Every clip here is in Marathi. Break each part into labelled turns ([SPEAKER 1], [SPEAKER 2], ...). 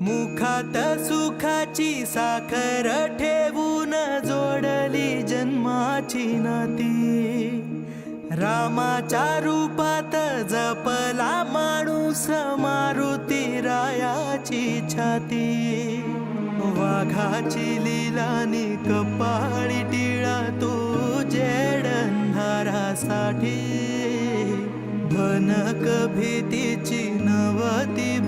[SPEAKER 1] मुखात सुखाची साखर ठेवून जोडली जन्माची नाती. रामाच्या रूपात जपला माणूस मारुती रायाची छाती. वाघाची लिलानी कपाळी टिळा तू जेडंधारासाठी. भनक भीतीची नवती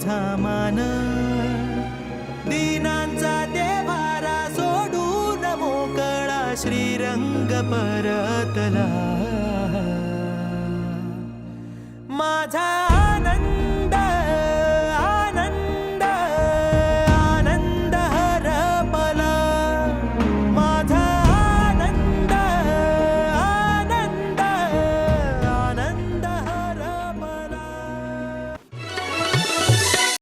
[SPEAKER 1] तुझा मान. दीनांचा देवारा सोडून मोकळा श्रीरंग परतला. माझा